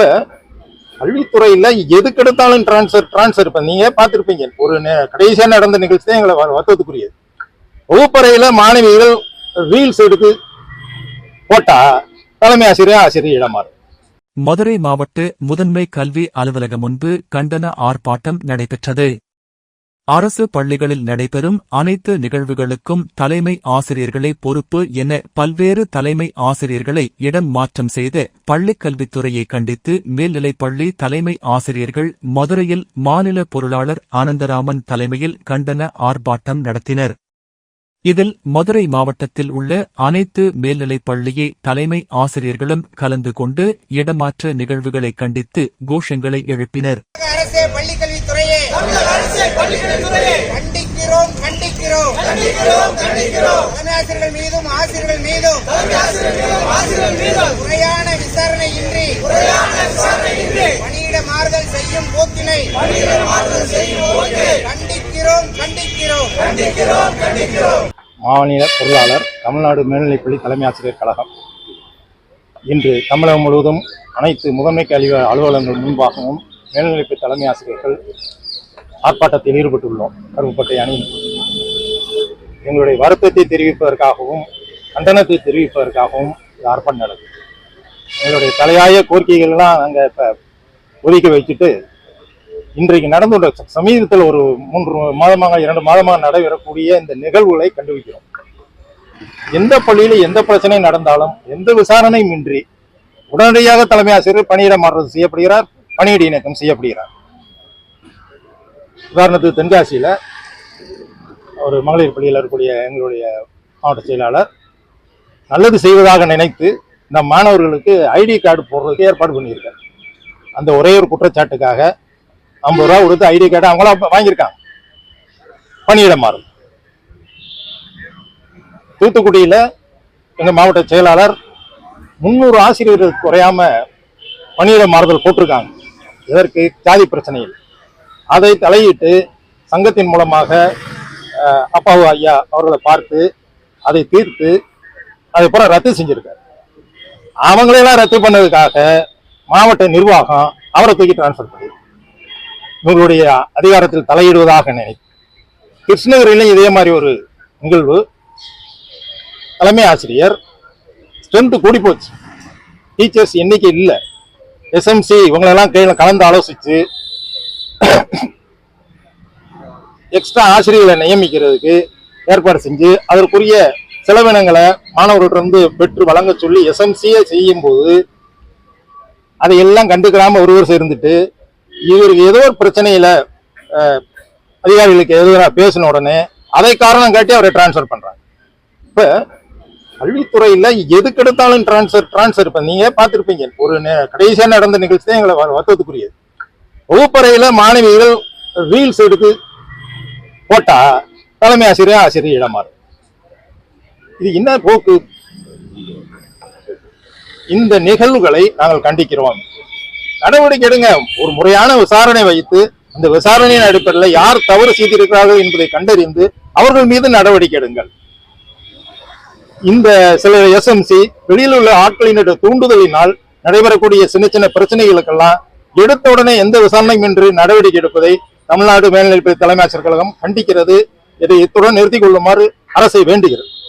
இப்ப கல்வித்துறையில எதுக்கு எடுத்தாலும் டிரான்ஸ்ஃபர் டிரான்ஸ்ஃபர் இப்போ நீங்கள் பார்த்துருப்பீங்க. ஒரு கடைசியாக கடைசியா நடந்த நிகழ்ச்சி தான் எங்களை வருத்தத்துக்குரியது. வகுப்பறையில் மாணவிகள் ரீல்ஸ் எடுத்து போட்டா தலைமை ஆசிரியர் ஆசிரியர் இடமாறு மதுரை மாவட்ட முதன்மை கல்வி அலுவலகம் முன்பு கண்டன ஆர்ப்பாட்டம் நடைபெற்றது. அரசு பள்ளிகளில் நடைபெறும் அனைத்து நிகழ்வுகளுக்கும் தலைமை ஆசிரியர்களை பொறுப்பு என பல்வேறு தலைமை ஆசிரியர்களை இடம் மாற்றம் செய்த பள்ளிக்கல்வித்துறையை கண்டித்து மேல்நிலைப்பள்ளி தலைமை ஆசிரியர்கள் மதுரையில் மாநில பொருளாளர் ஆனந்தராமன் தலைமையில் கண்டன ஆர்ப்பாட்டம் நடத்தினர். இதில் மதுரை மாவட்டத்தில் உள்ள அனைத்து மேல்நிலைப் பள்ளியை தலைமை ஆசிரியர்களும் கலந்து கொண்டு இடமாற்ற நிகழ்வுகளை கண்டித்து கோஷங்களை எழுப்பினர். தமிழக அரசே பள்ளிக்கல்வித்துறையே. கண்டிக்கிறோம் கண்டிக்கிறோம். தலைமையாசிரியர்கள் மீதும் ஆசிரியர்கள் மீதும். முறையான விசாரணை இன்றி பணியிட மாறுதல் செய்யும் போக்கினை கண்டிக்கிறோம் கண்டிக்கிறோம். மாநில பொருளாளர் தமிழ்நாடு மேல்நிலைப்பள்ளி தலைமை ஆசிரியர் கழகம். இன்று தமிழகம் முழுவதும் அனைத்து முதன்மை கல்வி அலுவலகங்கள் முன்பாகவும் மேல்நிலைப்பு தலைமை ஆசிரியர்கள் ஆர்ப்பாட்டத்தில் ஈடுபட்டுள்ளோம். கருப்புப்பட்டை அணி. எங்களுடைய வருத்தத்தை தெரிவிப்பதற்காகவும் கண்டனத்தை தெரிவிப்பதற்காகவும் இது ஆர்ப்பாட்டம் நடக்குது. எங்களுடைய தலையாய கோரிக்கைகள்லாம் நாங்கள் இப்போ ஒதுக்கி வச்சுட்டு இன்றைக்கு நடந்துள்ள சமீபத்தில் ஒரு மூன்று மாதமாக இரண்டு மாதமாக நடைபெறக்கூடிய இந்த நிகழ்வுகளை கண்டுபிடிக்கிறோம். எந்த பள்ளியில் எந்த பிரச்சனை நடந்தாலும் எந்த விசாரணையும் இன்றி உடனடியாக தலைமை ஆசிரியர் பணியிட மாற்றம் செய்யப்படுகிறார். பணியிட இணக்கம் செய்யப்படுகிறார். உதாரணத்துக்கு தென்காசியில் ஒரு மகளிர் பள்ளியில் இருக்கக்கூடிய எங்களுடைய மாவட்ட செயலாளர் நல்லது செய்வதாக நினைத்து இந்த மாணவர்களுக்கு ஐடி கார்டு போடுறதுக்கு ஏற்பாடு பண்ணியிருக்கார். அந்த ஒரே ஒரு குற்றச்சாட்டுக்காக ஐம்பது ரூபா கொடுத்து ஐடி கார்டு அவங்களா வாங்கியிருக்காங்க. பணியிட மாறும். தூத்துக்குடியில் எங்கள் மாவட்ட செயலாளர் முந்நூறு ஆசிரியர்கள் குறையாம பணியிட மாறுதல் போட்டிருக்காங்க. இதற்கு ஜாதி பிரச்சனையில் அதை தலையிட்டு சங்கத்தின் மூலமாக அப்பாவு ஐயா அவர்களை பார்த்து அதை தீர்த்து அதை பூரா ரத்து செஞ்சிருக்காரு. அவங்களையெல்லாம் ரத்து பண்ணதுக்காக மாவட்ட நிர்வாகம் அவரை தூக்கி டிரான்ஸ்ஃபர் பண்ணி இவங்களுடைய அதிகாரத்தில் தலையிடுவதாக நினைத்து கிருஷ்ணகிரியிலும் இதே மாதிரி ஒரு நிகழ்வு. தலைமை ஆசிரியர் ஸ்ட்ரென்த்து கூடி போச்சு. டீச்சர்ஸ் எண்ணிக்கை இல்லை. எஸ்எம்சி இவங்களெல்லாம் கையில் கலந்து ஆலோசித்து எக்ஸ்ட்ரா ஆசிரியர்களை நியமிக்கிறதுக்கு ஏற்பாடு செஞ்சு அதற்குரிய செலவினங்களை மாணவர்களிடந்து பெற்று வழங்க சொல்லி எஸ்எம்சியை செய்யும் போது அதையெல்லாம் கண்டுக்கிறாமல் ஒரு வருஷம் இருந்துட்டு இவருக்கு ஏதோ ஒரு பிரச்சனையில் அதிகாரிகளுக்கு எதிராக பேசின உடனே அதை காரணம் காட்டி அவரை டிரான்ஸ்ஃபர் பண்ணுறாங்க இப்போ கல்வித்துறையில் எதுக்கு எடுத்தாலும் டிரான்ஸ்ஃபர் டிரான்ஸ்ஃபர் இப்போ நீங்கள் பார்த்துருப்பீங்க. ஒரு நே- நடந்த நிகழ்ச்சி தான் எங்களை வருத்தத்துக்குரியது வகுப்பறையில் மாணவிகள் ரீல்ஸ் எடுத்து போட்டால் தலைமை ஆசிரியர் ஆசிரியர் இடமாறு இது என்ன போக்கு? இந்த நிகழ்வுகளை நாங்கள் கண்டிக்கிறோம். நடவடிக்கை எடுங்க. ஒரு முறையான விசாரணை வைத்து அந்த விசாரணையின் அடிப்படையில் யார் தவறு செய்திருக்கிறார்கள் என்பதை கண்டறிந்து அவர்கள் மீது நடவடிக்கை எடுங்கள். இந்த சில எஸ்எம்சி வெளியில் உள்ள ஆட்களினுடைய தூண்டுதலினால் நடைபெறக்கூடிய சின்ன சின்ன பிரச்சனைகளுக்கெல்லாம் எடுத்த உடனே எந்த விசாரணையும் இன்றி நடவடிக்கை எடுப்பதை தமிழ்நாடு மேல்நிலைப்பள்ளி தலைமை ஆசிரியர் கழகம் கண்டிக்கிறது. இதை இத்துடன் நிறுத்திக் கொள்ளுமாறு அரசை வேண்டுகிறது